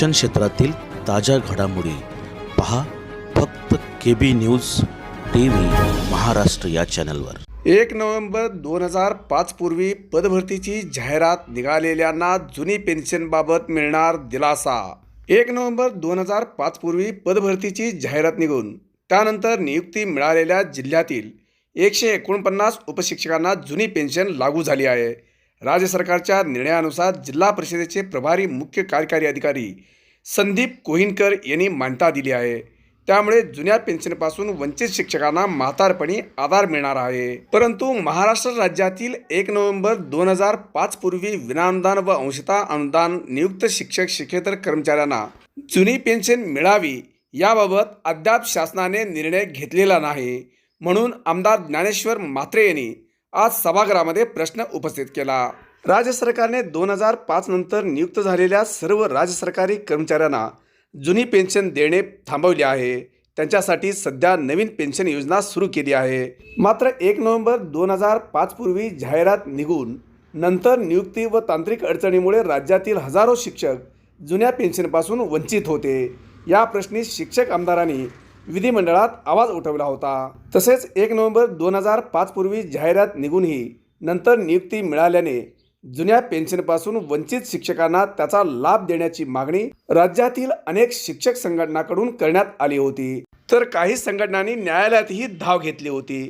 शिक्षण क्षेत्रातील ताज्या घडामोडी पहा फक्त K B news T V Maharashtra या चॅनलवर. एक नोव्हेंबर दोन हजार पाचपूर्वी पदभरतीची जाहिरात निघालेल्यांना जुनी पेन्शनबाबत मिळणार दिलासा. एक नोव्हेंबर दोन हजार पाचपूर्वी पदभरतीची जाहिरात निघून त्यानंतर नियुक्ती मिळालेल्या जिल्ह्यातील एकशे एकोणपन्नास उपशिक्षकांना जुनी पेन्शन लागू झाली आहे. राज्य सरकारच्या निर्णयानुसार जिल्हा परिषदेचे प्रभारी मुख्य कार्यकारी अधिकारी संदीप कोहिनकर यांनी मान्यता दिली आहे. त्यामुळे जुन्या पेन्शनपासून वंचित शिक्षकांना म्हातारपणी आधार मिळणार आहे. परंतु महाराष्ट्र राज्यातील एक नोव्हेंबर दोन हजार पाच पूर्वी विनाअनुदान व अंशता अनुदान नियुक्त शिक्षक शिक्षेतर कर्मचाऱ्यांना जुनी पेन्शन मिळावी याबाबत अद्याप शासनाने निर्णय घेतलेला नाही. म्हणून आमदार ज्ञानेश्वर म्हात्रे यांनी आज सभागृहामध्ये प्रश्न उपस्थित केला. राज्य सरकारने दोन हजार पाच नंतर नियुक्त झालेल्या सर्व राज्य सरकारी कर्मचाऱ्यांना जुनी पेन्शन देणे थांबवले आहे. त्यांच्यासाठी सध्या नवीन पेन्शन योजना सुरू केली आहे. मात्र एक नोव्हेंबर दोन हजार पाच पूर्वी जाहिरात निघून नंतर नियुक्ती व तांत्रिक अडचणीमुळे राज्यातील हजारो शिक्षक जुन्या पेन्शनपासून वंचित होते. या प्रश्नी शिक्षक आमदारांनी विधिमंडळात आवाज उठवला होता. तसेच एक नोव्हेंबर दोन हजार पाचपूर्वी जाहिरात निघूनही नंतर नियुक्ती मिळाल्याने जुन्या पेन्शनपासून वंचित शिक्षकांना त्याचा लाभ देण्याची मागणी राज्यातील अनेक शिक्षक संघटनाकडून करण्यात आली होती. तर काही संघटनांनी न्यायालयातही धाव घेतली होती.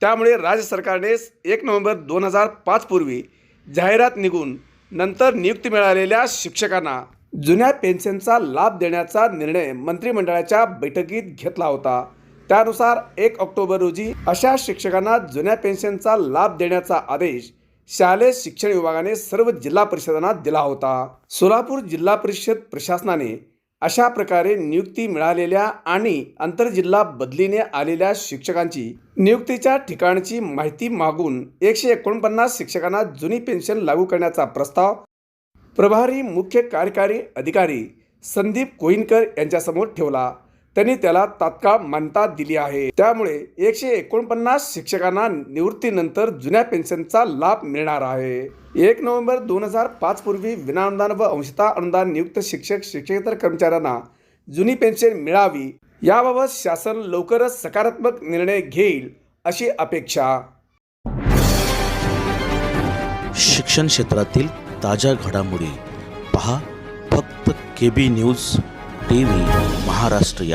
त्यामुळे राज्य सरकारने एक नोव्हेंबर दोन हजार पाचपूर्वी जाहिरात निघून नंतर नियुक्ती मिळालेल्या शिक्षकांना जुन्या पेन्शनचा लाभ देण्याचा निर्णय मंत्रिमंडळाच्या बैठकीत घेतला होता. त्यानुसार एक ऑक्टोबर रोजी अशा शिक्षकांना जुन्या पेन्शनचा लाभ देण्याचा आदेश शालेय शिक्षण विभागाने सर्व जिल्हा परिषदांना दिला होता. सोलापूर जिल्हा परिषद प्रशासनाने अशा प्रकारे नियुक्ती मिळालेल्या आणि आंतरजिल्हा बदलीने आलेल्या शिक्षकांची नियुक्तीच्या ठिकाणची माहिती मागून एकशे एकोणपन्नास शिक्षकांना जुनी पेन्शन लागू करण्याचा प्रस्ताव प्रभारी मुख्य कार्यकारी अधिकारी संदीप कोहिनकर यांच्यासमोर ठेवला. त्यांनी त्याला तात्काळ मान्यता दिली आहे. त्यामुळे एकशे एकोणपन्नास शिक्षकांना निवृत्तीनंतर जुन्या पेन्शनचा लाभ मिळणार आहे. एक नोव्हेंबर दोन हजार पाच पूर्वी विनाअनुदान व अंशता अनुदान नियुक्त शिक्षक शिक्षकेतर कर्मचाऱ्यांना जुनी पेन्शन मिळावी. याबाबत शासन लवकरच सकारात्मक निर्णय घेईल अशी अपेक्षा. शिक्षण क्षेत्रातील ताज्या घडामोडी पहा फक्त K B news T V Maharashtra या